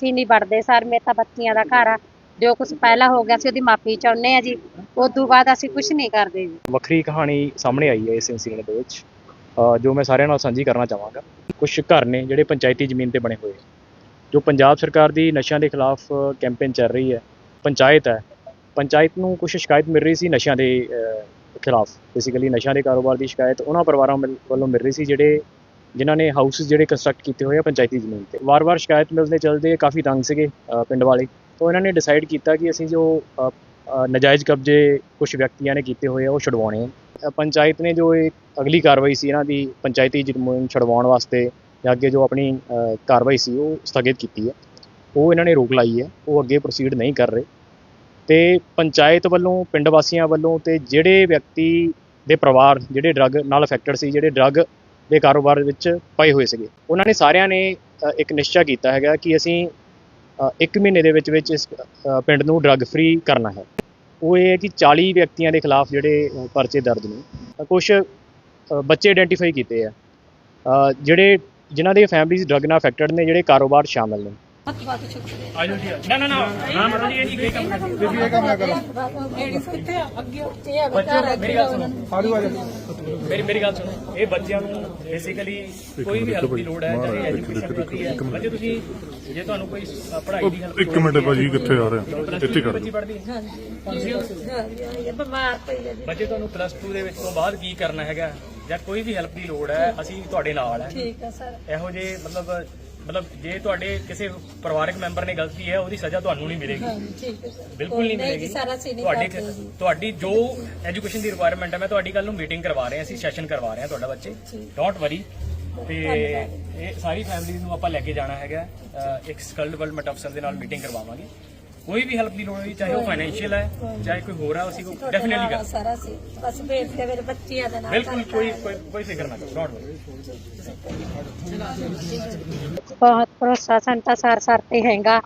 ਅਸੀਂ ਨਹੀਂ ਵੜਦੇ ਸਰ, ਮੇਰੇ ਤਾਂ ਬੱਚੀਆਂ ਦਾ ਘਰ ਆ। ਜੋ ਕੁਝ ਪਹਿਲਾਂ ਹੋ ਗਿਆ ਸੀ, ਉਹਦੀ ਮਾਫੀ ਚਾਹੁੰਦੇ ਆ ਜੀ। ਉਸ ਤੋਂ ਬਾਅਦ ਅਸੀਂ ਕੁਝ ਨਹੀਂ ਕਰਦੇ ਜੀ। ਵੱਖਰੀ ਕਹਾਣੀ ਸਾਹਮਣੇ ਆਈ ਹੈ ਇਸ ਇਨਸੀਡੈਂਟ ਦੇ ਵਿੱਚ ਜੋ ਮੈਂ ਸਾਰਿਆਂ ਨਾਲ ਸਾਂਝੀ ਕਰਨਾ ਚਾਹਾਂਗਾ। ਕੁਝ ਘਰ ਨੇ ਜਿਹੜੇ ਪੰਚਾਇਤੀ ਜ਼ਮੀਨ ਤੇ ਬਣੇ ਹੋਏ ਜੋ ਪੰਜਾਬ ਸਰਕਾਰ ਦੀ ਨਸ਼ਿਆਂ ਦੇ ਖਿਲਾਫ ਕੈਂਪੇਨ ਚੱਲ ਰਹੀ ਹੈ, ਪੰਚਾਇਤ ਹੈ। ਪੰਚਾਇਤ ਨੂੰ ਕੁਝ ਸ਼ਿਕਾਇਤ ਮਿਲ ਰਹੀ ਸੀ ਨਸ਼ਿਆਂ ਦੇ ਖਿਲਾਫ। ਬੇਸਿਕਲੀ ਨਸ਼ਿਆਂ ਦੇ ਕਾਰੋਬਾਰ ਦੀ ਸ਼ਿਕਾਇਤ ਉਹਨਾਂ ਪਰਿਵਾਰਾਂ ਵੱਲੋਂ ਮਿਲ ਰਹੀ ਸੀ, ਜਿਹੜੇ ਜਿਨ੍ਹਾਂ ਨੇ ਹਾਊਸਿਸ ਜਿਹੜੇ ਕੰਸਟਰਕਟ ਕੀਤੇ ਹੋਏ ਆ ਪੰਚਾਇਤੀ ਜ਼ਮੀਨ ਤੇ। ਵਾਰ-ਵਾਰ ਸ਼ਿਕਾਇਤ ਮਿਲਦੇ ਚਲਦੇ ਕਾਫੀ ਤੰਗ ਸੀਗੇ ਪਿੰਡ ਵਾਲੇ। ਤਾਂ ਇਹਨਾਂ ਨੇ ਡਿਸਾਈਡ ਕੀਤਾ ਕਿ ਅਸੀਂ ਜੋ ਅ, ਨਾਜਾਇਜ਼ ਕਬਜ਼ੇ ਕੁਝ ਵਿਅਕਤੀਆਂ ਨੇ ਕੀਤੇ ਹੋਏ ਆ ਉਹ ਛੁਡਵਾਉਣੇ ਆ। ਪੰਚਾਇਤ ਨੇ ਜੋ ਇਹ ਅਗਲੀ ਕਾਰਵਾਈ ਸੀ ਇਹਨਾਂ ਦੀ ਪੰਚਾਇਤੀ ਜ਼ਮੀਨ ਛੁਡਵਾਉਣ ਵਾਸਤੇ ਜਾਂ ਅੱਗੇ ਜੋ ਆਪਣੀ ਕਾਰਵਾਈ ਸੀ ਉਹ ਸਥਗਿਤ ਕੀਤੀ ਹੈ। ਉਹ ਇਹਨਾਂ ਨੇ ਰੋਕ ਲਾਈ ਹੈ ਉਹ ਅੱਗੇ ਪ੍ਰੋਸੀਡ ਨਹੀਂ ਕਰ ਰਹੇ। ਤੇ ਪੰਚਾਇਤ ਵੱਲੋਂ ਪਿੰਡ ਵਾਸੀਆਂ ਵੱਲੋਂ ਤੇ ਜਿਹੜੇ ਵਿਅਕਤੀ ਦੇ ਪਰਿਵਾਰ ਜਿਹੜੇ ਡਰੱਗ ਨਾਲ ਅਫੈਕਟਡ ਸੀ ਜਿਹੜੇ ਡਰੱਗ ਦੇ ਕਾਰੋਬਾਰ ਵਿੱਚ ਪਏ ਹੋਏ ਸੀਗੇ। ਉਹਨਾਂ ਨੇ ਸਾਰਿਆਂ ਨੇ ਇੱਕ ਨਿਸ਼ਚਾ ਕੀਤਾ ਹੈਗਾ ਕਿ ਅਸੀਂ ਇੱਕ ਮਹੀਨੇ ਦੇ ਵਿੱਚ ਵਿੱਚ ਇਸ ਪਿੰਡ ਨੂੰ ਡਰੱਗ ਫ੍ਰੀ ਕਰਨਾ ਹੈ। ਉਹ ਇਹ ਹੈ ਕਿ 40 ਵਿਅਕਤੀਆਂ ਦੇ ਖਿਲਾਫ ਜਿਹੜੇ ਪਰਚੇ ਦਰਜ ਨੇ ਕੁਝ ਬੱਚੇ ਆਇਡੈਂਟੀਫਾਈ ਕੀਤੇ ਆ। ਜਿਹੜੇ, ਜਿਨ੍ਹਾਂ ਦੇ ਫੈਮਿਲੀਜ਼ ਡਰੱਗ ਨਾਲ ਅਫੈਕਟਡ ਨੇ, ਜਿਹੜੇ ਕਾਰੋਬਾਰ ਸ਼ਾਮਲ ਨੇ। ਆਜੋ ਜੀ ਨਾ ਨਾ ਨਾ। ਨਾ ਮਾਤਾ ਜੀ ਇਹ ਨਹੀਂ ਕੋਈ ਕੰਮ ਨਹੀਂ ਬੀਬੀ ਇਹ ਕੰਮ ਨਾ ਕਰੋ। ਬੱਚਿਓ ਮੇਰੀ ਗੱਲ ਸੁਣੋ। ਆਜੋ ਆਜੋ ਮੇਰੀ ਮੇਰੀ ਗੱਲ ਸੁਣੋ। ਇਹ ਬੱਚਿਆਂ ਨੂੰ ਬੇਸਿਕਲੀ ਕੋਈ ਵੀ ਹੈਲਪ ਦੀ ਲੋੜ ਹੈ ਚਾਹੇ ਐਜੂਕੇਸ਼ਨ ਦੀ ਹੈ ਬੱਚੇ ਤੁਸੀਂ ਜੇ ਤੁਹਾਨੂੰ ਕੋਈ ਅ, ਪੜ੍ਹਾਈ ਦੀ ਹੈਲਪ ਇੱਕ ਮਿੰਟ ਭਾਜੀ ਕਿੱਥੇ ਆ ਰਹੇ ਆ? ਇੱਥੇ ਕਰ ਬੱਚੀ ਪੜ੍ਹਦੀ ਹੈ। ਬਿਮਾਰ ਪਈ ਹੈ ਬੱਚੇ ਤੁਹਾਨੂੰ ਪਲੱਸ 2 ਦੇ ਵਿੱਚ ਤੋਂ ਬਾਅਦ ਕੀ ਕਰਨਾ ਹੈਗਾ? ਜਾਂ ਕੋਈ ਵੀ ਹੈਲਪ ਦੀ ਲੋੜ ਹੈ ਅਸੀਂ ਤੁਹਾਡੇ ਨਾਲ ਹੈ। ਠੀਕ ਹੈ ਸਰ। ਇਹੋ ਜੇ ਮਤਲਬ ਮਤਲਬ ਜੇ ਤੁਹਾਡੇ ਕਿਸੇ ਪਰਿਵਾਰਕ ਮੈਂਬਰ ਨੇ ਗਲਤੀ ਹੈ ਉਹਦੀ ਸਜ਼ਾ ਤੁਹਾਨੂੰ ਨਹੀਂ ਮਿਲੇਗੀ। ਠੀਕ ਹੈ ਸਰ। ਬਿਲਕੁਲ ਨਹੀਂ ਮਿਲੇਗੀ। ਤੁਹਾਡੀ ਤੁਹਾਡੀ ਜੋ ਐਜੂਕੇਸ਼ਨ ਦੀ ਰਿਕੁਆਇਰਮੈਂਟ ਹੈ ਮੈਂ ਤੁਹਾਡੀ ਕੱਲ ਨੂੰ ਮੀਟਿੰਗ ਕਰਵਾ ਰਹੇ ਹਾਂ ਅਸੀਂ ਸੈਸ਼ਨ ਕਰਵਾ ਰਹੇ ਹਾਂ ਤੁਹਾਡਾ ਬੱਚੇ। ਡੋਂਟ ਵਰੀ ਤੇ ਇਹ ਸਾਰੀ ਫੈਮਿਲੀ ਨੂੰ ਆਪਾਂ ਲੈ ਕੇ ਜਾਣਾ ਹੈਗਾ। ਇੱਕ ਸਕਿੱਲ ਡਿਵੈਲਪਮੈਂਟ ਅਫਸਰ ਦੇ ਨਾਲ ਮੀਟਿੰਗ ਕਰਵਾਵਾਂਗੇ। ਕੋਈ ਵੀ ਹੈਲਪ ਦੀ ਲੋੜ ਹੋਈ ਚਾਹੇ ਉਹ ਫਾਈਨੈਂਸ਼ੀਅਲ ਹੈ ਚਾਹੇ ਕੋਈ ਹੋਰ ਹੈ ਅਸੀਂ ਡੈਫੀਨਿਟਲੀ ਕਰ ਸਾਰਾ ਸੀ। ਬਸ ਭੇਜ ਕੇ ਮੇਰੇ ਬੱਚਿਆਂ ਦੇ ਨਾਲ ਬਿਲਕੁਲ ਕੋਈ ਕੋਈ ਕੋਈ ਫਿਕਰ ਨਾ ਕਰੋ ਡੋਂਟ ਵਰੀ ਬਹੁਤ ਭਰੋਸਾ ਸਾਨੂੰ ਤਾਂ ਸਰ ਸਰ ਤੇ ਹੈਗਾ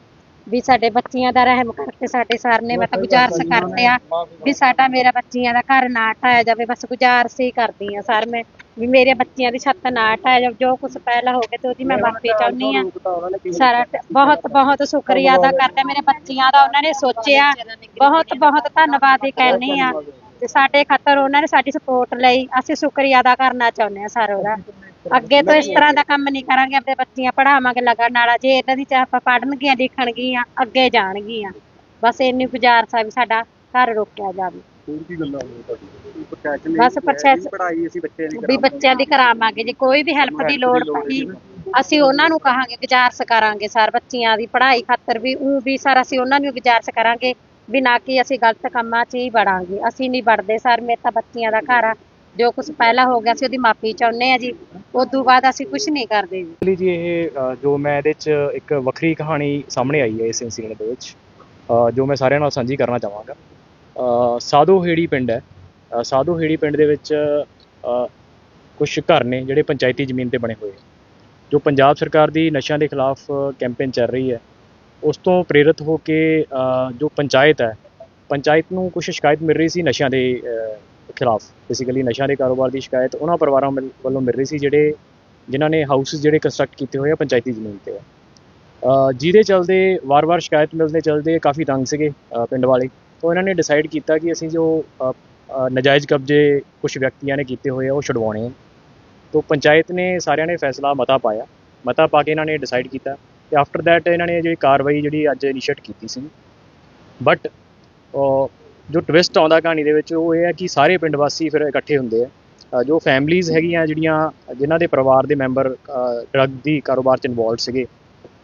ਵੀ ਸਾਡੇ ਬੱਚਿਆਂ ਦਾ ਰਹਿਮ ਕਰਕੇ ਸਾਡੇ ਸਰ ਨੇ ਮੈਂ ਤਾਂ ਗੁਜ਼ਾਰਿਸ਼ ਕਰਦੇ ਆ ਵੀ ਸਾਡਾ ਮੇਰਾ ਬੱਚਿਆਂ ਦਾ ਘਰ ਨਾ ਢਾਇਆ ਜਾਵੇ ਬਸ ਗੁਜ਼ਾਰਿਸ਼ ਹੀ ਕਰਦੀ ਆ ਸਰ ਮੈਂ ਵੀ ਮੇਰੇ ਬੱਚਿਆਂ ਦੀ ਛੱਤ ਨਾ ਢਾਇਆ ਜਾਵੇ ਜੋ ਕੁਝ ਪਹਿਲਾਂ ਹੋ ਗਿਆ ਤੇ ਉਹਦੀ ਮੈਂ ਮਾਫੀ ਚਾਹੁੰਦੀ ਆ ਸਾਰਾ ਬਹੁਤ ਬਹੁਤ ਸ਼ੁਕਰੀਆ ਅਦਾ ਕਰਦੇ ਆ ਮੇਰੇ ਬੱਚਿਆਂ ਦਾ ਉਹਨਾਂ ਨੇ ਸੋਚਿਆ ਬਹੁਤ ਬਹੁਤ ਧੰਨਵਾਦ ਹੀ ਕਹਿੰਦੀ ਆ ਤੇ ਸਾਡੇ ਖਾਤਰ ਉਹਨਾਂ ਨੇ ਸਾਡੀ ਸਪੋਰਟ ਲਈ ਅਸੀਂ ਸ਼ੁਕਰੀਆ ਅਦਾ ਕਰਨਾ ਚਾਹੁੰਦੇ ਆ ਸਰ ਉਹਦਾ ਅੱਗੇ ਤੋਂ ਇਸ ਤਰ੍ਹਾਂ ਦਾ ਕੰਮ ਨਹੀਂ ਕਰਾਂਗੇ ਆਪਣੇ ਬੱਚੀਆਂ ਪੜਾਵਾਂਗੇ ਲਗਨ ਨਾਲ ਜੇ ਇਹਨਾਂ ਦੀ ਚਾਹ ਪੜਨਗੀਆਂ ਲਿਖਣਗੀਆਂ ਅੱਗੇ ਜਾਣਗੀਆਂ। ਬਸ ਇੰਨੀ ਗੁਜ਼ਾਰਿਸ਼ ਆ ਵੀ ਸਾਡਾ ਘਰ ਰੋਕਿਆ ਜਾਵੇ। ਹੋਰ ਕੀ ਗੱਲਾਂ ਹੋਈ ਤੁਹਾਡੀ ਪ੍ਰੋਟੈਕਸ਼ਨ ਬਸ ਪ੍ਰੋਸੈਸ ਪੜਾਈ ਅਸੀਂ ਬੱਚੇ ਦੀ ਵੀ ਬੱਚਿਆਂ ਦੀ ਕਰਾਵਾਂਗੇ। ਜੇ ਕੋਈ ਵੀ ਹੈਲਪ ਦੀ ਲੋੜ ਪਈ ਅਸੀਂ ਉਹਨਾਂ ਨੂੰ ਕਹਾਂਗੇ ਗੁਜ਼ਾਰਿਸ਼ ਕਰਾਂਗੇ ਸਰ ਬੱਚਿਆਂ ਦੀ ਪੜ੍ਹਾਈ ਖਾਤਰ ਵੀ ਉਹ ਵੀ ਸਰ ਅਸੀਂ ਉਹਨਾਂ ਨੂੰ ਗੁਜ਼ਾਰਿਸ਼ ਕਰਾਂਗੇ ਵੀ ਨਾ ਕਿ ਅਸੀਂ ਗਲਤ ਕੰਮਾਂ 'ਚ ਹੀ ਵੜਾਂਗੇ। ਅਸੀਂ ਨਹੀਂ ਵੜਦੇ ਸਰ ਮੇਰੇ ਤਾਂ ਬੱਚਿਆਂ ਦਾ ਘਰ ਆ ਜੋ ਕੁਝ ਪਹਿਲਾਂ ਹੋ ਗਿਆ ਸੀ ਉਹਦੀ ਮਾਫੀ ਚਾਹੁੰਦੇ ਆ ਜੀ। ਉਸ ਤੋਂ ਬਾਅਦ ਅਸੀਂ ਕੁਝ ਨਹੀਂ ਕਰਦੇ ਜੀ। ਲਈ ਜੀ ਇਹ ਅ, ਜੋ ਮੈਂ ਇਹਦੇ 'ਚ ਇੱਕ ਵੱਖਰੀ ਕਹਾਣੀ ਸਾਹਮਣੇ ਆਈ ਹੈ ਇਸ ਇਨਸੀਡੈਂਟ ਦੇ ਵਿੱਚ ਅ, ਜੋ ਮੈਂ ਸਾਰਿਆਂ ਨਾਲ ਸਾਂਝੀ ਕਰਨਾ ਚਾਹਾਂਗਾ। ਅ, ਸਾਧੂ ਹੇੜੀ ਪਿੰਡ ਹੈ। ਅ, ਸਾਧੂ ਹੇੜੀ ਪਿੰਡ ਦੇ ਵਿੱਚ ਕੁਝ ਘਰ ਨੇ ਜਿਹੜੇ ਪੰਚਾਇਤੀ ਜ਼ਮੀਨ ਤੇ ਬਣੇ ਹੋਏ ਆ। ਜੋ ਪੰਜਾਬ ਸਰਕਾਰ ਦੀ ਨਸ਼ਿਆਂ ਦੇ ਖਿਲਾਫ ਕੈਂਪੇਨ ਚੱਲ ਰਹੀ ਹੈ ਉਸ ਤੋਂ ਪ੍ਰੇਰਿਤ ਹੋ ਕੇ ਅ, ਜੋ ਪੰਚਾਇਤ ਹੈ ਪੰਚਾਇਤ ਨੂੰ ਕੁਝ ਸ਼ਿਕਾਇਤ ਮਿਲ ਰਹੀ ਸੀ ਨਸ਼ਿਆਂ ਦੇ ਅ, ਖਿਲਾਫ। ਬੇਸਿਕਲੀ ਨਸ਼ਿਆਂ ਦੇ ਕਾਰੋਬਾਰ ਦੀ ਸ਼ਿਕਾਇਤ ਉਹਨਾਂ ਪਰਿਵਾਰਾਂ ਮਿਲ- ਵੱਲੋਂ ਮਿਲ ਰਹੀ ਸੀ ਜਿਹੜੇ ਜਿਨ੍ਹਾਂ ਨੇ ਹਾਊਸਿਸ ਜਿਹੜੇ ਕੰਸਟਰਕਟ ਕੀਤੇ ਹੋਏ ਆ ਪੰਚਾਇਤੀ ਜ਼ਮੀਨ ਤੇ। ਅ, ਜਿਹਦੇ ਚਲਦੇ ਵਾਰ-ਵਾਰ ਸ਼ਿਕਾਇਤ ਮਿਲਦੇ ਚਲਦੇ ਕਾਫੀ ਤੰਗ ਸੀਗੇ ਅ, ਪਿੰਡ ਵਾਲੇ। ਤਾਂ ਇਹਨਾਂ ਨੇ ਡਿਸਾਈਡ ਕੀਤਾ ਕਿ ਅਸੀਂ ਜੋ ਅ, ਅ, ਨਾਜਾਇਜ਼ ਕਬਜ਼ੇ ਕੁਝ ਵਿਅਕਤੀਆਂ ਨੇ ਕੀਤੇ ਹੋਏ ਆ ਉਹ ਛੁਡਵਾਉਣੇ ਆ। ਤਾਂ ਪੰਚਾਇਤ ਨੇ ਸਾਰਿਆਂ ਨੇ ਫੈਸਲਾ ਮਤਾ ਪਾਇਆ। ਮਤਾ ਪਾ ਕੇ ਇਹਨਾਂ ਨੇ ਡਿਸਾਈਡ ਕੀਤਾ ਤੇ ਆਫਟਰ ਦੈਟ ਇਹਨਾਂ ਨੇ ਜਿਹੜੀ ਕਾਰਵਾਈ ਜਿਹੜੀ ਅੱਜ ਇਨੀਸ਼ੀਏਟ ਕੀਤੀ ਸੀ। ਬਟ ਜੋ ਟਵਿਸਟ ਆਉਂਦਾ ਕਹਾਣੀ ਦੇ ਵਿੱਚ, ਉਹ ਇਹ ਹੈ ਕਿ ਸਾਰੇ ਪਿੰਡ ਵਾਸੀ ਫਿਰ ਇਕੱਠੇ ਹੁੰਦੇ ਆ। ਜੋ ਫੈਮਲੀਆਂ ਹੈਗੀਆਂ ਜਿਹੜੀਆਂ, ਜਿਨ੍ਹਾਂ ਦੇ ਪਰਿਵਾਰ ਦੇ ਮੈਂਬਰ ਡਰੱਗ ਦੀ ਕਾਰੋਬਾਰ 'ਚ ਇਨਵੋਲਡ ਸੀਗੇ,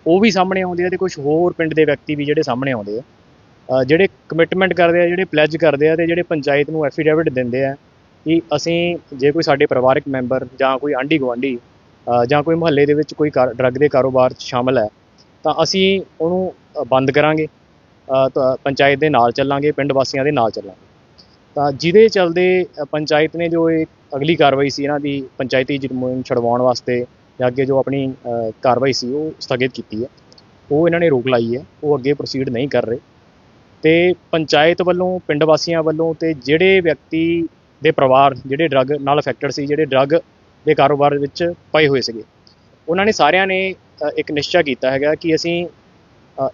ਉਹ ਵੀ ਸਾਹਮਣੇ ਆਉਂਦੇ ਆ ਤੇ ਕੁਝ ਹੋਰ ਪਿੰਡ ਦੇ ਵਿਅਕਤੀ ਵੀ ਜਿਹੜੇ ਸਾਹਮਣੇ ਆਉਂਦੇ ਆ। ਜਿਹੜੇ ਕਮਿਟਮੈਂਟ ਕਰਦੇ ਆ, ਜਿਹੜੇ ਪਲੈਜ ਕਰਦੇ ਆ ਤੇ ਜਿਹੜੇ ਪੰਚਾਇਤ ਨੂੰ ਐਫੀਡੇਵਿਟ ਦਿੰਦੇ ਆ ਕਿ ਅਸੀਂ ਜੇ ਕੋਈ ਸਾਡੇ ਪਰਿਵਾਰਕ ਮੈਂਬਰ ਜਾਂ ਕੋਈ ਆਂਢੀ ਗੁਆਂਢੀ ਜਾਂ ਕੋਈ ਮੁਹੱਲੇ ਦੇ ਵਿੱਚ ਕੋਈ ਡਰੱਗ ਦੇ ਕਾਰੋਬਾਰ 'ਚ ਸ਼ਾਮਲ ਹੈ, ਤਾਂ ਅਸੀਂ ਉਹਨੂੰ ਬੰਦ ਕਰਾਂਗੇ। ਪੰਚਾਇਤ ਦੇ ਨਾਲ ਚੱਲਾਂਗੇ, ਪਿੰਡ ਵਾਸੀਆਂ ਦੇ ਨਾਲ ਚੱਲਾਂਗੇ। ਤਾਂ ਜਿਹਦੇ ਚਲਦੇ ਪੰਚਾਇਤ ਨੇ ਜੋ ਇਹ ਅਗਲੀ ਕਾਰਵਾਈ ਸੀ ਇਹਨਾਂ ਦੀ, ਪੰਚਾਇਤੀ ਜ਼ਮੀਨ ਛੁਡਵਾਉਣ ਵਾਸਤੇ ਜਾਂ ਅੱਗੇ ਜੋ ਆਪਣੀ ਕਾਰਵਾਈ ਸੀ, ਉਹ ਸਥਗਿਤ ਕੀਤੀ ਹੈ। ਉਹ ਇਹਨਾਂ ਨੇ ਰੋਕ ਲਾਈ ਹੈ, ਉਹ ਅੱਗੇ ਪ੍ਰੋਸੀਡ ਨਹੀਂ ਕਰ ਰਹੇ। ਤੇ ਪੰਚਾਇਤ ਵੱਲੋਂ, ਪਿੰਡ ਵਾਸੀਆਂ ਵੱਲੋਂ ਤੇ ਜਿਹੜੇ ਵਿਅਕਤੀ ਦੇ ਪਰਿਵਾਰ, ਜਿਹੜੇ ਡਰੱਗ ਨਾਲ ਅਫੈਕਟਡ ਸੀ, ਜਿਹੜੇ ਡਰੱਗ ਦੇ ਕਾਰੋਬਾਰ ਵਿੱਚ ਪਏ ਹੋਏ ਸੀਗੇ, ਉਹਨਾਂ ਨੇ ਸਾਰਿਆਂ ਨੇ ਇੱਕ ਨਿਸ਼ਚਾ ਕੀਤਾ ਹੈਗਾ ਕਿ ਅਸੀਂ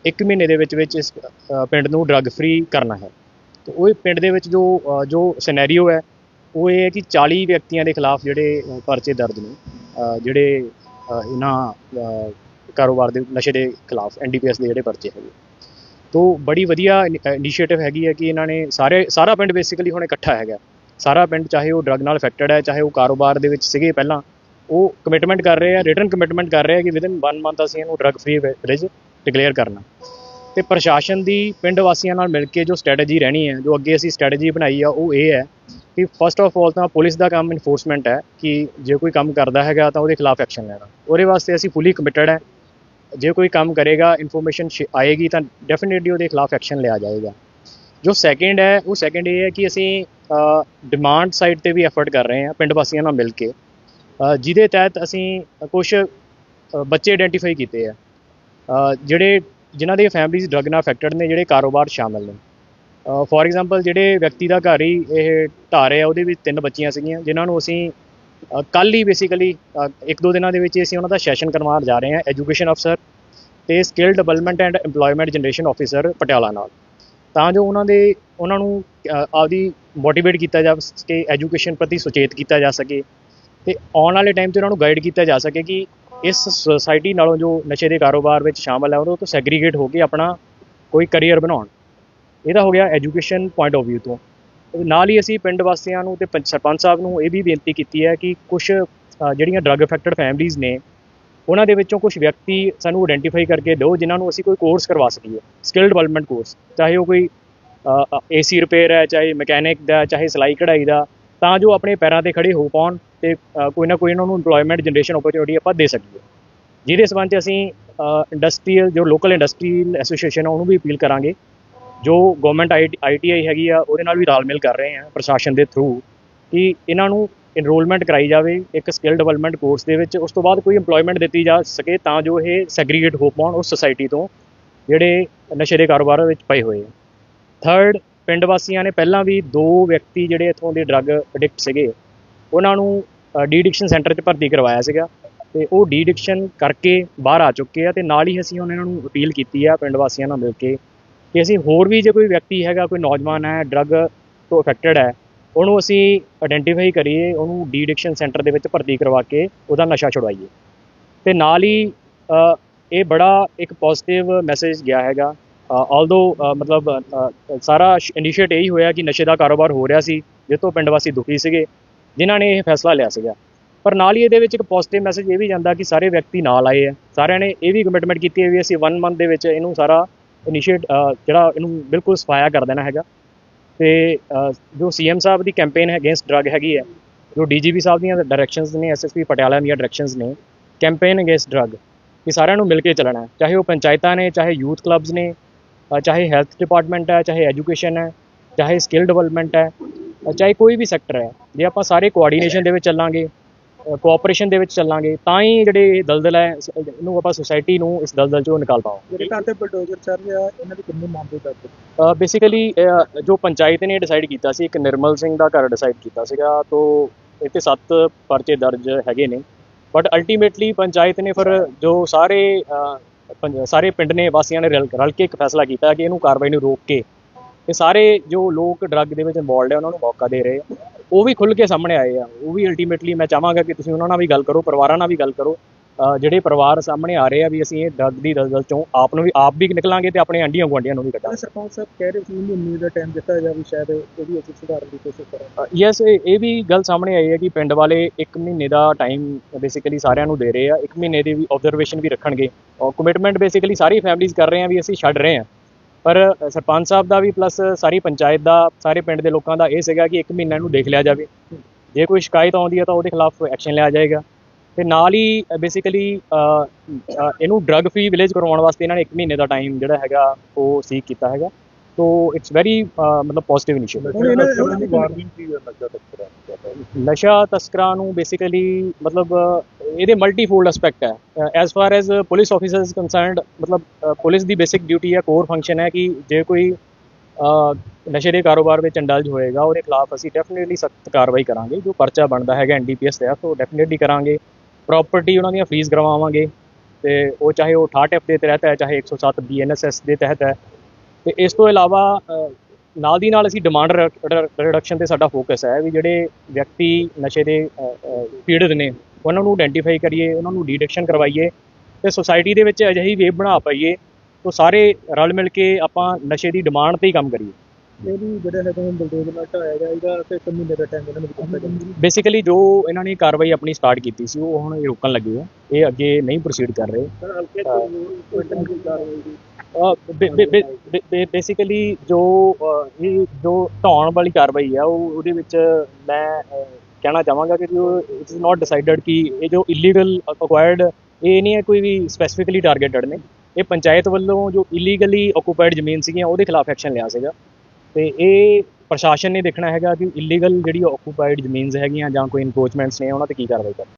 ਇੱਕ ਮਹੀਨੇ ਦੇ ਵਿੱਚ ਵਿੱਚ ਇਸ ਪਿੰਡ ਨੂੰ ਡਰੱਗ ਫ੍ਰੀ ਕਰਨਾ ਹੈ। ਤੇ ਉਹ ਪਿੰਡ ਦੇ ਵਿੱਚ ਜੋ ਜੋ ਸਿਨੈਰੀਓ ਹੈ, ਉਹ ਇਹ ਹੈ ਕਿ 40 ਵਿਅਕਤੀਆਂ ਦੇ ਖਿਲਾਫ ਜਿਹੜੇ ਪਰਚੇ ਦਰਜ ਨੇ ਜਿਹੜੇ ਇਹਨਾਂ ਕਾਰੋਬਾਰ ਦੇ ਨਸ਼ੇ ਦੇ ਖਿਲਾਫ ਐਨਡੀਪੀਐਸ ਦੇ ਜਿਹੜੇ ਪਰਚੇ ਹੈਗੇ। ਤੋ ਬੜੀ ਵਧੀਆ ਇਨੀਸ਼ੀਏਟਿਵ ਹੈਗੀ ਹੈ ਕਿ ਇਹਨਾਂ ਨੇ ਸਾਰੇ, ਸਾਰਾ ਪਿੰਡ ਬੇਸਿਕਲੀ ਹੁਣ ਇਕੱਠਾ ਹੈਗਾ। ਸਾਰਾ ਪਿੰਡ ਚਾਹੇ ਉਹ ਡਰੱਗ ਨਾਲ ਅਫੈਕਟਡ ਹੈ, ਚਾਹੇ ਉਹ ਕਾਰੋਬਾਰ ਦੇ ਵਿੱਚ ਸੀਗੇ ਪਹਿਲਾਂ, ਉਹ ਕਮਿਟਮੈਂਟ ਕਰ ਰਹੇ ਆ ਰਿਟਰਨ ਕਮਿਟਮੈਂਟ ਕਰ ਰਹੇ ਆ ਕਿ ਵਿਦਿਨ 1 ਮੰਥ ਅਸੀਂ ਇਹਨੂੰ ਡਰੱਗ ਫ੍ਰੀ ਵਿਲੇਜ ਡਿਕਲੇਅਰ ਕਰਨਾ। ਤੇ ਪ੍ਰਸ਼ਾਸਨ ਦੀ, ਪਿੰਡ ਵਾਸੀਆਂ ਨਾਲ ਮਿਲ ਕੇ ਜੋ ਸਟ੍ਰੈਟਜੀ ਰਹਿਣੀ ਹੈ, ਜੋ ਅੱਗੇ ਅਸੀਂ ਸਟ੍ਰੈਟਜੀ ਬਣਾਈ ਆ, ਉਹ ਇਹ ਹੈ ਕਿ ਫਸਟ ਆਫ ਆਲ ਤਾਂ ਪੁਲਿਸ ਦਾ ਕੰਮ ਇਨਫੋਰਸਮੈਂਟ ਹੈ ਕਿ ਜੇ ਕੋਈ ਕੰਮ ਕਰਦਾ ਹੈਗਾ ਤਾਂ ਉਹਦੇ ਖਿਲਾਫ ਐਕਸ਼ਨ ਲੈਣਾ। ਉਹਦੇ ਵਾਸਤੇ ਅਸੀਂ ਫੁੱਲੀ ਕਮਿਟਡ ਹੈ। ਜੇ ਕੋਈ ਕੰਮ ਕਰੇਗਾ ਇਨਫੋਰਮੇਸ਼ਨ ਆਏਗੀ ਤਾਂ ਡੈਫੀਨਿਟਲੀ ਉਹਦੇ ਖਿਲਾਫ ਐਕਸ਼ਨ ਲਿਆ ਜਾਏਗਾ। ਜੋ ਸੈਕਿੰਡ ਹੈ, ਉਹ ਸੈਕਿੰਡ ਇਹ ਹੈ ਕਿ ਅਸੀਂ ਡਿਮਾਂਡ ਸਾਈਡ ਤੇ ਵੀ ਐਫਰਟ ਕਰ ਰਹੇ ਹਾਂ, ਪਿੰਡ ਵਾਸੀਆਂ ਨਾਲ ਮਿਲ ਕੇ। ਜਿਹਦੇ ਤਹਿਤ ਅਸੀਂ ਕੁਝ ਬੱਚੇ ਆਇਡੈਂਟੀਫਾਈ ਕੀਤੇ ਆ। ਜਿਹੜੇ ਜਿਨ੍ਹਾਂ ਦੇ ਫੈਮਲੀਜ਼ ਡਰਗ ਨਾਲ ਅਫੈਕਟਡ ਨੇ, ਜਿਹੜੇ ਕਾਰੋਬਾਰ ਸ਼ਾਮਲ ਨੇ। ਫੋਰ ਐਗਜ਼ਾਮਪਲ ਜਿਹੜੇ ਵਿਅਕਤੀ ਦਾ ਘਰ ਹੀ ਇਹ ਢਾਹ ਆ ਉਹਦੇ ਵਿੱਚ ਤਿੰਨ ਬੱਚੀਆਂ ਸੀਗੀਆਂ, ਜਿਨ੍ਹਾਂ ਨੂੰ ਅਸੀਂ ਕੱਲ ਹੀ ਬੇਸਿਕਲੀ ਇੱਕ ਦੋ ਦਿਨਾਂ ਦੇ ਵਿੱਚ ਹੀ ਅਸੀਂ ਉਹਨਾਂ ਦਾ ਸੈਸ਼ਨ ਕਰਵਾਉਣ ਜਾ ਰਹੇ ਹਾਂ ਐਜੂਕੇਸ਼ਨ ਅਫਸਰ ਤੇ skill development and EMPLOYMENT generation officer Patiala ਨਾਲ। ਤਾਂ ਜੋ ਉਹਨਾਂ ਦੇ, ਉਹਨਾਂ ਨੂੰ ਆਪਦੀ ਮੋਟੀਵੇਟ ਕੀਤਾ ਜਾ ਸਕੇ ਐਜੂਕੇਸ਼ਨ ਪ੍ਰਤੀ ਸੁਚੇਤ ਕੀਤਾ ਜਾ ਸਕੇ ਤੇ ਆਉਣ ਵਾਲੇ ਟਾਈਮ ਤੇ ਉਹਨਾਂ ਨੂੰ ਗਾਈਡ ਕੀਤਾ ਜਾ ਸਕੇ ਕਿ ਇਸ ਸੁਸਾਇਟੀ ਨਾਲੋਂ ਜੋ ਨਸ਼ੇ ਦੇ ਕਾਰੋਬਾਰ ਵਿੱਚ ਸ਼ਾਮਲ ਹੈ, ਉਹਦੇ ਤੋਂ ਸੈਗਰੀਗੇਟ ਹੋ ਕੇ ਆਪਣਾ ਕੋਈ ਕੈਰੀਅਰ ਬਣਾਉਣ। ਇਹਦਾ ਹੋ ਗਿਆ ਐਜੂਕੇਸ਼ਨ ਪੁਆਇੰਟ ਆਫ View ਤੋਂ। ਨਾਲ ਹੀ ਅਸੀਂ ਪਿੰਡ ਵਾਸੀਆਂ ਨੂੰ ਤੇ ਪੰਚ- ਸਰਪੰਚ ਸਾਹਿਬ ਨੂੰ ਇਹ ਵੀ ਬੇਨਤੀ ਕੀਤੀ ਹੈ ਕਿ ਕੁਝ ਜਿਹੜੀਆਂ ਡਰੱਗ ਅਫੈਕਟਡ ਫੈਮਿਲੀਜ਼ ਨੇ, ਉਹਨਾਂ ਦੇ ਵਿੱਚੋਂ ਕੁਝ ਵਿਅਕਤੀ ਸਾਨੂੰ ਆਇਡੈਂਟੀਫਾਈ ਕਰਕੇ ਦਿਓ, ਜਿਨ੍ਹਾਂ ਨੂੰ ਅਸੀਂ ਕੋਈ ਕੋਰਸ ਕਰਵਾ ਸਕੀਏ ਸਕਿੱਲ ਡਿਵੈਲਪਮੈਂਟ ਕੋਰਸ ਚਾਹੇ ਉਹ ਕੋਈ ਏਸੀ ਰਿਪੇਅਰ ਹੈ, ਚਾਹੇ ਮਕੈਨਿਕ ਦਾ, ਚਾਹੇ ਸਿਲਾਈ ਕਢਾਈ ਦਾ ਤਾਂ ਜੋ ਆਪਣੇ ਪੈਰਾਂ ਤੇ ਖੜੇ ਹੋ ਪਾਉਣ ਤੇ ਕੋਈ ਨਾ ਕੋਈ ਇਹਨਾਂ ਨੂੰ EMPLOYMENT ਜਨਰੇਸ਼ਨ ਓਪਰਚੁਨਿਟੀ ਆਪਾਂ ਦੇ ਸਕੀਏ। ਜਿਹਦੇ ਸਬੰਧ 'ਚ ਅਸੀਂ ਇੰਡਸਟਰੀਅਲ ਜੋ ਲੋਕਲ ਇੰਡਸਟਰੀਅਲ ਐਸੋਸੀਏਸ਼ਨ ਆ, ਉਹਨੂੰ ਵੀ ਅਪੀਲ ਕਰਾਂਗੇ। ਜੋ ਗਵਰਨਮੈਂਟ ਆਈਟੀਆਈ ਹੈਗੀ ਆ, ਉਹਦੇ ਨਾਲ ਵੀ ਤਾਲਮੇਲ ਕਰ ਰਹੇ ਆ ਪ੍ਰਸ਼ਾਸਨ ਦੇ ਥਰੂ ਕਿ ਇਹਨਾਂ ਨੂੰ ਇਨਰੋਲਮੈਂਟ ਕਰਾਈ ਜਾਵੇ, ਇੱਕ ਸਕਿੱਲ ਡਿਵੈਲਪਮੈਂਟ ਕੋਰਸ ਦੇ ਵਿੱਚ, ਉਸ ਤੋਂ ਬਾਅਦ ਕੋਈ EMPLOYMENT ਦਿੱਤੀ ਜਾ ਸਕੇ ਤਾਂ ਜੋ ਇਹ ਸੈਗਰੀਗੇਟ ਹੋ ਪਾਉਣ ਉਸ ਸੁਸਾਇਟੀ ਤੋਂ, ਜਿਹੜੇ ਨਸ਼ੇ ਦੇ ਕਾਰੋਬਾਰ ਵਿੱਚ ਪਏ ਹੋਏ ਆ। ਥਰਡ ਪਿੰਡ ਵਾਸੀਆਂ ਨੇ ਪਹਿਲਾਂ ਵੀ ਦੋ ਵਿਅਕਤੀ ਜਿਹੜੇ ਇੱਥੋਂ ਦੇ ਡਰੱਗ ਐਡਿਕਟ ਸੀਗੇ, ਉਹਨਾਂ ਨੂੰ ਡੀ ਐਡਿਕਸ਼ਨ ਸੈਂਟਰ 'ਚ ਭਰਤੀ ਕਰਵਾਇਆ ਸੀਗਾ ਤੇ ਉਹ ਡੀ ਐਡਿਕਸ਼ਨ ਕਰਕੇ ਬਾਹਰ ਆ ਚੁੱਕੇ ਆ ਤੇ ਨਾਲ ਹੀ ਅਸੀਂ ਉਹਨਾਂ ਨੂੰ ਅਪੀਲ ਕੀਤੀ ਆ ਪਿੰਡ ਵਾਸੀਆਂ ਨਾਲ ਮਿਲ ਕੇ ਕਿ ਅਸੀਂ ਹੋਰ ਵੀ ਜੇ ਕੋਈ ਵਿਅਕਤੀ ਹੈਗਾ, ਕੋਈ ਨੌਜਵਾਨ ਹੈ ਡਰੱਗ ਤੋਂ ਅਫੈਕਟਡ ਹੈ, ਉਹਨੂੰ ਅਸੀਂ ਆਇਡੈਂਟੀਫਾਈ ਕਰੀਏ, ਉਹਨੂੰ ਡੀ ਐਡਿਕਸ਼ਨ ਸੈਂਟਰ ਦੇ ਵਿੱਚ ਭਰਤੀ ਕਰਵਾ ਕੇ ਉਹਦਾ ਨਸ਼ਾ ਛੁਡਵਾਈਏ। ਤੇ ਨਾਲ ਹੀ ਇਹ ਬੜਾ ਇੱਕ ਪੋਜ਼ਿਟਿਵ ਮੈਸੇਜ ਗਿਆ ਹੈਗਾ ਆਲਦੋ ਮਤਲਬ ਸਾਰਾ ਇਨੀਸ਼ੀਏਟ ਇਹੀ ਹੋਇਆ ਕਿ ਨਸ਼ੇ ਦਾ ਕਾਰੋਬਾਰ ਹੋ ਰਿਹਾ ਸੀ ਜਿਸ ਤੋਂ ਪਿੰਡ ਵਾਸੀ ਦੁਖੀ ਸੀਗੇ ਜਿਨ੍ਹਾਂ ਨੇ ਇਹ ਫੈਸਲਾ ਲਿਆ ਸੀਗਾ। ਪਰ ਨਾਲ ਹੀ ਇਹਦੇ ਵਿੱਚ ਇੱਕ ਪੋਜ਼ਿਟਿਵ ਮੈਸੇਜ ਇਹ ਵੀ ਜਾਂਦਾ ਕਿ ਸਾਰੇ ਵਿਅਕਤੀ ਨਾਲ ਆਏ ਆ। ਸਾਰਿਆਂ ਨੇ ਇਹ ਵੀ ਕਮਿਟਮੈਂਟ ਕੀਤੀ ਹੈ ਵੀ ਅਸੀਂ 1 ਮੰਥ ਦੇ ਵਿੱਚ ਇਹਨੂੰ ਸਾਰਾ ਇਨੀਸ਼ੀਏਟ ਜਿਹੜਾ ਇਹਨੂੰ ਬਿਲਕੁਲ ਸਫਾਇਆ ਕਰ ਦੇਣਾ ਹੈਗਾ। ਤੇ ਅ, ਜੋ ਸੀਐਮ ਸਾਹਿਬ ਦੀ ਕੈਂਪੇਨ ਹੈ ਅਗੇਂਸਟ ਡਰੱਗ ਹੈਗੀ ਹੈ ਜੋ ਡੀਜੀਪੀ ਸਾਹਿਬ ਦੀਆਂ ਡਾਇਰੈਕਸ਼ਨਸ ਨੇ ਐਸਐਸਪੀ ਪਟਿਆਲਾ ਦੀਆਂ ਡਾਇਰੈਕਸ਼ਨਸ ਨੇ ਕੈਂਪੇਨ ਅਗੇਂਸਟ ਡਰੱਗ ਕਿ ਸਾਰਿਆਂ ਨੂੰ ਮਿਲ ਕੇ ਚੱਲਣਾ ਚਾਹੇ ਉਹ ਪੰਚਾਇਤਾਂ ਨੇ ਚਾਹੇ ਯੂਥ ਕਲੱਬਸ ਨੇ ਚਾਹੇ ਹੈਲਥ ਡਿਪਾਰਟਮੈਂਟ ਹੈ ਚਾਹੇ ਐਜੂਕੇਸ਼ਨ ਹੈ ਚਾਹੇ ਸਕਿੱਲ ਡਿਵੈਲਪਮੈਂਟ ਹੈ ਚਾਹੇ ਕੋਈ ਵੀ ਸੈਕਟਰ ਹੈ ਜੇ ਆਪਾਂ ਸਾਰੇ ਕੋਆਰਡੀਨੇਸ਼ਨ ਦੇ ਵਿੱਚ ਚੱਲਾਂਗੇ ਕੋਆਪਰੇਸ਼ਨ ਦੇ ਵਿੱਚ ਚੱਲਾਂਗੇ ਤਾਂ ਹੀ ਜਿਹੜੇ ਦਲਦਲ ਹੈ ਇਹਨੂੰ ਆਪਾਂ ਸੁਸਾਇਟੀ ਨੂੰ ਇਸ ਦਲਦਲ ਚੋਂ ਨਿਕਾਲ ਪਾਵਾਂਗੇ। ਜਿਹੜੇ ਤੇ ਬਲਡੋਜ਼ਰ ਚੱਲ ਰਿਹਾ ਇਹਨਾਂ ਦੇ ਕਿੰਨੇ ਮਾਮਲੇ ਦਰਜ ਬੇਸਿਕਲੀ ਜੋ ਪੰਚਾਇਤ ਨੇ ਡਿਸਾਈਡ ਕੀਤਾ ਸੀ ਇੱਕ ਨਿਰਮਲ ਸਿੰਘ ਦਾ ਘਰ ਡਿਸਾਈਡ ਕੀਤਾ ਸੀਗਾ ਤੋਂ ਇੱਥੇ ਸੱਤ ਪਰਚੇ ਦਰਜ ਹੈਗੇ ਨੇ ਬਟ ਅਲਟੀਮੇਟਲੀ ਪੰਚਾਇਤ ਨੇ ਫਿਰ ਜੋ ਸਾਰੇ ਸਾਰੇ ਪਿੰਡ ਨੇ ਵਾਸੀਆਂ ਨੇ ਰਲ ਰਲ ਕੇ ਇੱਕ ਫੈਸਲਾ ਕੀਤਾ ਕਿ ਇਹਨੂੰ ਕਾਰਵਾਈ ਨੂੰ ਰੋਕ ਕੇ ਤੇ ਸਾਰੇ ਜੋ ਲੋਕ ਡਰੱਗ ਦੇ ਵਿੱਚ ਇਨਵੋਲਡ ਹੈ ਉਹਨਾਂ ਨੂੰ ਮੌਕਾ ਦੇ ਰਹੇ ਆ। ਉਹ ਵੀ ਖੁੱਲ ਕੇ ਸਾਹਮਣੇ ਆਏ ਆ। ਉਹ ਵੀ ਅਲਟੀਮੇਟਲੀ ਮੈਂ ਚਾਹਾਂਗਾ ਕਿ ਤੁਸੀਂ ਉਹਨਾਂ ਨਾਲ ਵੀ ਗੱਲ ਕਰੋ, ਪਰਿਵਾਰਾਂ ਨਾਲ ਵੀ ਗੱਲ ਕਰੋ। ਜਿਹੜੇ ਪਰਿਵਾਰ ਸਾਹਮਣੇ ਆ ਰਹੇ ਆ ਵੀ ਅਸੀਂ ਇਹ ਡਰੱਗ ਦੀ ਦਲਦਲ ਚੋਂ ਆਪ ਨੂੰ ਵੀ ਆਪ ਵੀ ਨਿਕਲਾਂਗੇ ਤੇ ਆਪਣੇ ਆਂਢੀਆਂ ਗੁਆਂਢੀਆਂ ਨੂੰ ਵੀ ਕੱਢਾਂਗੇ। ਸਰਪੰਚ ਸਾਹਿਬ ਕਹਿ ਰਹੇ ਸੀ ਮਹੀਨੇ ਦਾ ਟਾਈਮ ਦਿੱਤਾ ਜਾਵੇ ਸ਼ਾਇਦ ਇਹਦੀ ਅਸੀਂ ਸੁਧਾਰਨ ਦੀ ਕੋਸ਼ਿਸ਼ ਕਰਾਂ ਯੈਸ ਇਹ ਵੀ ਗੱਲ ਸਾਹਮਣੇ ਆਈ ਹੈ ਕਿ ਪਿੰਡ ਵਾਲੇ 1 ਮਹੀਨੇ ਦਾ ਟਾਈਮ ਬੇਸਿਕਲੀ ਸਾਰਿਆਂ ਨੂੰ ਦੇ ਰਹੇ ਆ 1 ਮਹੀਨੇ ਦੀ ਵੀ ਆਬਜ਼ਰਵੇਸ਼ਨ ਵੀ ਰੱਖਣਗੇ। ਔਰ ਕਮਿਟਮੈਂਟ ਬੇਸਿਕਲੀ ਸਾਰੀ ਫੈਮਿਲੀਜ਼ ਕਰ ਰਹੇ ਆ ਵੀ ਅਸੀਂ ਛੱਡ ਰਹੇ ਆ। ਪਰ ਸਰਪੰਚ ਸਾਹਿਬ ਦਾ ਵੀ ਪਲੱਸ ਸਾਰੀ ਪੰਚਾਇਤ ਦਾ ਸਾਰੇ ਪਿੰਡ ਦੇ ਲੋਕਾਂ ਦਾ ਇਹ ਸੀਗਾ ਕਿ 1 ਮਹੀਨਾ ਇਹਨੂੰ ਦੇਖ ਲਿਆ ਜਾਵੇ। ਜੇ ਕੋਈ ਸ਼ਿਕਾਇਤ ਆਉਂਦੀ ਹੈ ਤਾਂ ਉਹਦੇ ਖਿਲਾਫ ਐਕਸ਼ਨ ਲਿਆ ਜਾਏਗਾ। ਤੇ ਨਾਲ ਹੀ ਬੇਸਿਕਲੀ ਇਹਨੂੰ ਡਰੱਗ ਫ੍ਰੀ ਵਿਲੇਜ ਕਰਵਾਉਣ ਵਾਸਤੇ ਇਹਨਾਂ ਨੇ 1 ਮਹੀਨੇ ਦਾ ਟਾਈਮ ਜਿਹੜਾ ਹੈਗਾ ਉਹ ਸੀਕ ਕੀਤਾ ਹੈਗਾ। ਸੋ ਇਟਸ ਵੈਰੀ ਮਤਲਬ ਪੋਜ਼ਿਟਿਵ ਇਨੀਸ਼ੀਏਟਿਵ ਨਸ਼ਾ ਤਸਕਰਾਂ ਨਸ਼ਾ ਤਸਕਰਾਂ ਨੂੰ ਬੇਸਿਕਲੀ ਮਤਲਬ ਇਹਦੇ ਮਲਟੀਫੋਲਡ ਐਸਪੈਕਟ ਹੈ। As far as police officers concerned ਮਤਲਬ ਪੁਲਿਸ ਦੀ ਬੇਸਿਕ ਡਿਊਟੀ ਹੈ ਕੋਰ ਫੰਕਸ਼ਨ ਹੈ ਕਿ ਜੇ ਕੋਈ ਨਸ਼ੇ ਦੇ ਕਾਰੋਬਾਰ ਵਿੱਚ ਇੰਡਲਜ ਹੋਏਗਾ ਉਹਦੇ ਖਿਲਾਫ ਅਸੀਂ ਡੈਫੀਨਿਟਲੀ ਸਖਤ ਕਾਰਵਾਈ ਕਰਾਂਗੇ। ਜੋ ਪਰਚਾ ਬਣਦਾ ਹੈਗਾ ਐਨਡੀਪੀਐਸ ਤਹਿਤ ਉਹ ਡੈਫੀਨਿਟਲੀ ਕਰਾਂਗੇ। ਪ੍ਰਾਪਰਟੀ ਉਹਨਾਂ ਦੀਆਂ ਫ੍ਰੀਜ਼ ਕਰਵਾਵਾਂਗੇ ਤੇ ਉਹ ਚਾਹੇ ਉਹ 68 ਐਫ ਦੇ ਤਹਿਤ ਹੈ, ਚਾਹੇ 107 ਬੀਐਨਐਸਐਸ ਦੇ ਤਹਿਤ ਹੈ। ਤੇ ਇਸ ਤੋਂ ਇਲਾਵਾ ਨਾਲ ਦੀ ਨਾਲ ਅਸੀਂ ਡਿਮਾਂਡ ਰਿਡਕਸ਼ਨ ਤੇ ਸਾਡਾ ਫੋਕਸ ਹੈ ਵੀ ਜਿਹੜੇ ਵਿਅਕਤੀ ਨਸ਼ੇ ਦੇ ਪੀੜਤ ਨੇ, ਉਹਨਾਂ ਨੂੰ ਆਇਡੈਂਟੀਫਾਈ ਕਰੀਏ, ਉਹਨਾਂ ਨੂੰ ਡਿਟੈਕਸ਼ਨ ਕਰਵਾਈਏ ਤੇ ਸੁਸਾਇਟੀ ਦੇ ਵਿੱਚ ਅਜਿਹੀ ਵੇਵ ਬਣਾ ਪਾਈਏ ਤੋਂ ਸਾਰੇ ਰਲ ਮਿਲ ਕੇ ਆਪਾਂ ਨਸ਼ੇ ਦੀ ਡਿਮਾਂਡ ਤੇ ਹੀ ਕੰਮ ਕਰੀਏ। ਇਹ ਵੀ ਜਿਹੜਾ ਹੈਗਾ ਹੁਣ ਬਲਦੇਵ ਨਾਲ ਢਾਇਆ ਜਾਏਗਾ ਤੇ ਇੱਕ ਮਹੀਨੇ ਦਾ ਟਾਈਮ ਇਹਨਾਂ ਨੂੰ ਦਿੱਤਾ ਜਾਏਗਾ ਬੇਸਿਕਲੀ ਜੋ ਇਹਨਾਂ ਨੇ ਕਾਰਵਾਈ ਆਪਣੀ ਸਟਾਰਟ ਕੀਤੀ ਸੀ ਉਹ ਹੁਣ ਇਹ ਰੋਕਣ ਲੱਗੇ ਆ। ਇਹ ਅੱਗੇ ਨਹੀਂ ਪ੍ਰੋਸੀਡ ਕਰ ਰਹੇ। ਸਰ ਹਲਕੇ ਤੋਂ ਕੁਇੰਟਲ ਦੀ ਕਾਰਵਾਈ ਦੀ ਬੇਸਿਕਲੀ ਜੋ ਇਹ ਜੋ ਢਾਉਣ ਵਾਲੀ ਕਾਰਵਾਈ ਆ ਉਹ ਉਹਦੇ ਵਿੱਚ ਮੈਂ ਕਹਿਣਾ ਚਾਹਾਂਗਾ ਕਿ ਜੋ ਇਟ ਇਜ਼ ਨਾਟ ਡਿਸਾਈਡਡ ਕਿ ਇਹ ਜੋ ਇਲੀਗਲ ਅਕਵਾਇਰਡ ਇਹ ਨਹੀਂ ਹੈ ਕੋਈ ਵੀ ਸਪੈਸੀਫਿਕਲੀ ਟਾਰਗੇਟਡ ਨੇ। ਇਹ ਪੰਚਾਇਤ ਵੱਲੋਂ ਜੋ ਇਲੀਗਲੀ ਆਕੂਪਾਈਡ ਜ਼ਮੀਨ ਸੀਗੀਆਂ ਉਹਦੇ ਖਿਲਾਫ ਐਕਸ਼ਨ ਲਿਆ ਸੀਗਾ। ਤੇ ਇਹ ਪ੍ਰਸ਼ਾਸਨ ਨੇ ਦੇਖਣਾ ਹੈਗਾ ਕਿ ਇਲੀਗਲ ਜਿਹੜੀ ਆਕੂਪਾਈਡ ਜ਼ਮੀਨਸ ਹੈਗੀਆਂ ਜਾਂ ਕੋਈ ਇਨਕਰੋਚਮੈਂਟਸ ਨੇ, ਉਹਨਾਂ ਤੇ ਕੀ ਕਾਰਵਾਈ ਕਰਨੀ।